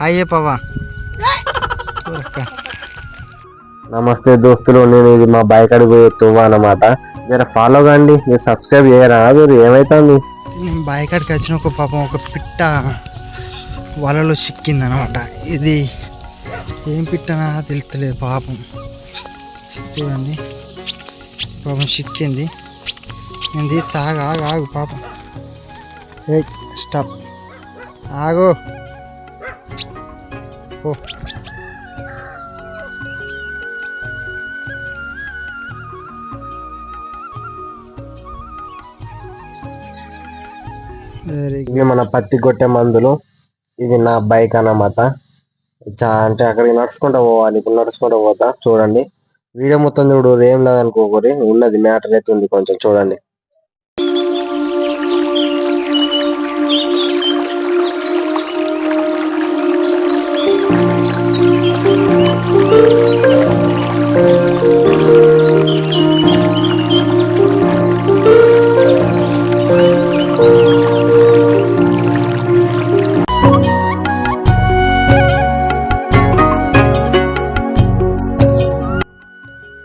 Hi ఊరక్క. నమస్తే దోస్తులు నేను ఇది మా బైక్ అడిగి తువ్వ అనమాట జర ఫాలో కండి మీరు సబ్స్క్రైబ్ చేయరా? మీరు ఏమైతుంది? నేను బాయికాడికి వచ్చిన ఒక పాపం ఒక పిట్ట వలలో చిక్కింది అనమాట ఇది ఏం పిట్టనా తెలుస్తలేదు పాపం. చూడండి. పాపం చిక్కింది. ఏంది? తాగు ఆగు ఆగు పాపం. ఏ స్టాప్ ఆగు. ఓ ఇవి మన పత్తి కొట్టే మందులు. ఇది నా బైక్ అన్నమాట. అంటే అక్కడికి నడుచుకుంటూ పోవాలి. ఇప్పుడు నడుచుకుంటూ పోతా. చూడండి. వీడియో మొత్తం చూడు ఏం లేదనుకోరి ఉన్నది మ్యాటర్ అయితే ఉంది కొంచెం చూడండి.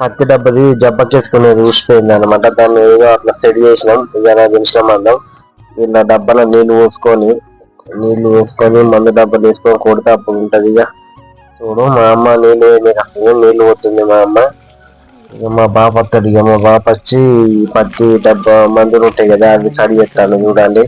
పత్తి డబ్బది జబ్బకేసుకునేది ఊసిపోయింది అనమాట దాన్ని ఏదో అట్లా సెట్ చేసినాం ఇలా దించినాం అందం ఇలా డబ్బాన నీళ్ళు పోసుకొని నీళ్ళు పోసుకొని మందు డబ్బాలు వేసుకొని కొడితే అప్పుడు ఉంటుంది ఇక. చూడు మా అమ్మ నీళ్ళు వేయలేదు ఏం పోతుంది మా అమ్మ. ఇక మా బాప వస్తాడు ఇక మా బాప వచ్చి పత్తి డబ్బా మందులు ఉంటాయి కదా అవి కడిగి ఎత్తాను చూడండి.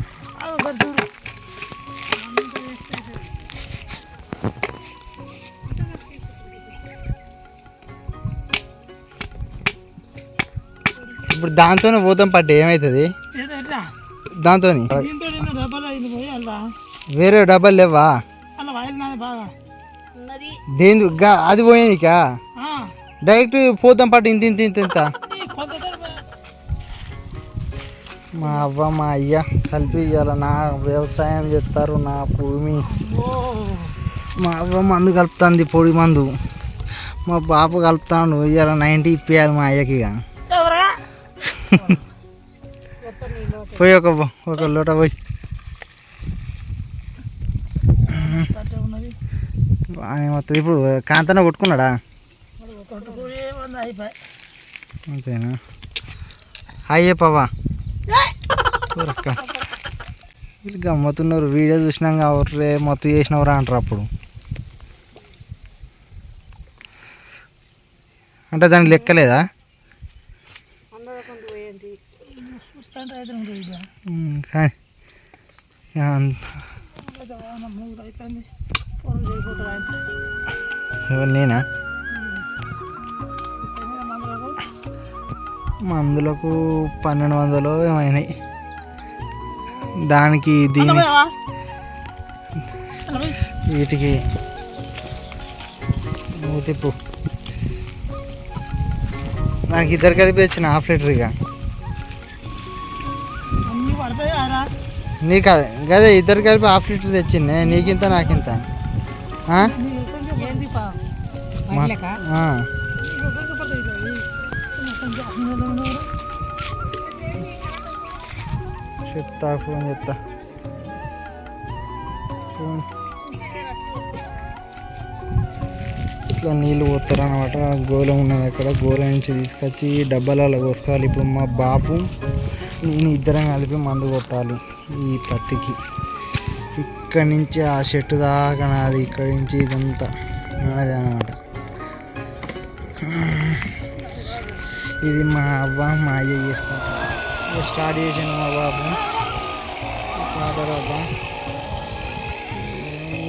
ఇప్పుడు దాంతోనే పోతాం పట్టు ఏమవుతుంది దాంతో వేరే డబ్బాలు లేవా దేని గా- అది పోయేదిక ఆ, డైరెక్ట్ పోతాం పట్టు ఇంత ఇంత ఇంత ఇంత. మా అవ్వ మా అయ్య కలిపి ఇవాళ నా వ్యవసాయం చేస్తారు నా భూమి. మా అవ్వ మందు కలుపుతుంది పొడి మందు. మా బాపు కలుపుతాడు ఇవాళ నైంటీ ఇప్పియాలి మా అయ్యకి ఇక. పోయి ఒక ఒక లోట పోయి. అట్టే మొత్తం ఇప్పుడు కాంతన కొట్టుకున్నాడా? అంతేనా? హాయ్ చెప్పవా వీళ్ళు గమ్మతున్నారు. వీడియో చూసినాక ఎవరే మొత్తం చేసినవరా అంటారు అప్పుడు. అంటే దానికి లెక్కలేదా చూస్తుంటే అయితే ఉంటుంది ఇక ఉమ్, కానీ ఇక అంత- అయితే వాన మూడు అవుతుంది ఫోన్ చేయకపోతాడు కానీ ఎవరు నేనా? మందులకు పన్నెండు వందలు ఏమైనాయి. దానికి దీని వీటికి మూతిప్పు నాకు ఇద్దరు కలిపి వచ్చిన హాఫ్ లీటర్ ఇక. నీకు అదే గదే ఇద్దరు కలిపి హాఫ్ లీటర్ తెచ్చింది నీకింత నాకింత. చెప్తా ఫోన్ చెప్తా. ఫోన్. ఇట్లా నీళ్ళు పోతారు అనమాట గోళం ఉన్నది అక్కడ. గోళం నుంచి తీసుకొచ్చి డబ్బాలలో పోసుకోవాలి ఇప్పుడు మా బాబు నేను ఇద్దరం కలిపి మందు కొట్టాలి ఈ పత్తికి. ఇక్కడి నుంచి ఆ చెట్టు దాకా నాది ఇక్కడి నుంచి ఇదంతా నాది అనమాట ఇది మా అవ్వ మా అయ్య చేసుకుంటాం ఇక స్టార్ట్ చేసాను మా బాబు. ఆ తర్వాత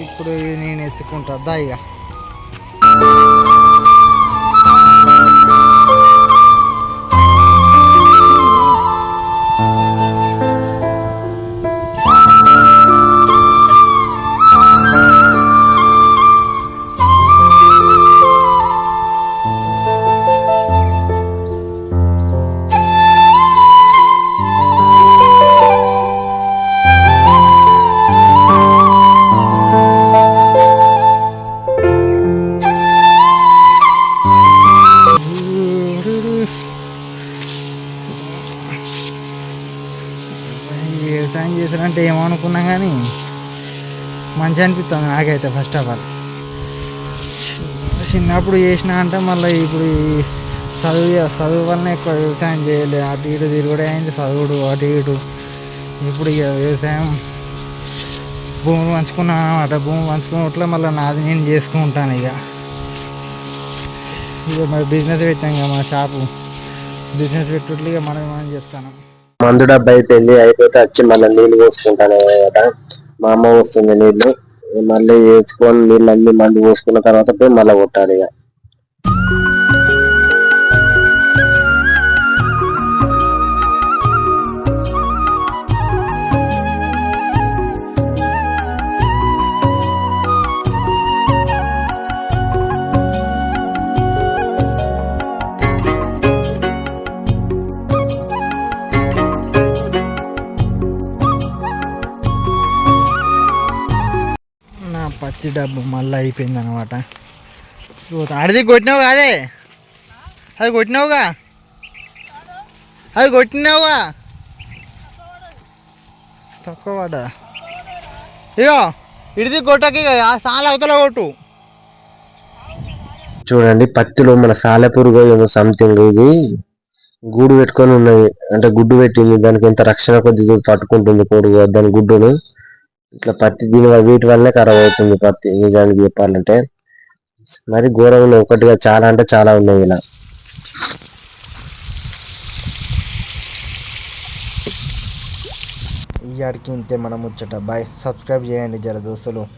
ఇప్పుడు ఇది నేను ఎత్తుకుంటా. దా ఇక. అంటే ఏమనుకున్నా కానీ మంచి అనిపిస్తుంది నాకైతే ఫస్ట్ ఆఫ్ ఆల్ చిన్నప్పుడు చేసిన అంటే మళ్ళీ ఇప్పుడు ఈ చదువు చదువు వలన ఎక్కువ వ్యవసాయం చేయలేదు అటు ఇటు తిరుగుడే అయింది చదువుడు అటు ఇటు. ఇప్పుడు ఇక వ్యవసాయం భూమి పంచుకున్నాను అనమాట భూమి పంచుకున్నట్లే మళ్ళీ నాది నేను చేసుకుంటాను ఇక ఇక మరి బిజినెస్ పెట్టాం ఇక మా షాపు బిజినెస్ పెట్టుట్లు ఇక మనం మనం చేస్తాను. మందు డబ్బా అయిపోయింది అయిపోతే వచ్చి మళ్ళీ నీళ్ళు పోసుకుంటాను అనమాట మా అమ్మ వస్తుంది నీళ్ళు మళ్ళీ వేసుకొని నీళ్ళు అన్ని మందు పోసుకున్న తర్వాత పోయి మళ్ళీ కొట్టాలి ఇక. పత్తి డబ్బు మళ్ళీ అయిపోయింది అనమాట అడిది కొట్టినావు కాదే? అది కొట్టినావుగా? అది కొట్టినావుగా? తక్కువ పడ్డా? ఇగో ఇడిది కొట్టకి సాల అవతల కొట్టు. చూడండి పత్తిలో మన సాలెపురుగు ఏమో సంథింగ్ ఇది. గూడు పెట్టుకొని ఉన్నది. అంటే గుడ్డు పెట్టింది. దానికి ఎంత రక్షణ కొద్దిగా పట్టుకుంటుంది పొడుగు దాని గుడ్డును. ఇట్లా పత్తి దీని వల్ల- వీటి వల్లనే ఖరాబ్ అవుతుంది పత్తి నిజానికి చెప్పాలంటే. మరి ఘోరం ఒకటిగా చాలా అంటే చాలా ఉన్నాయి ఇలా. ఈ ఆడికి ఇంతే మనం ముచ్చట. బాయ్. సబ్స్క్రైబ్ చేయండి జర దోస్తులు.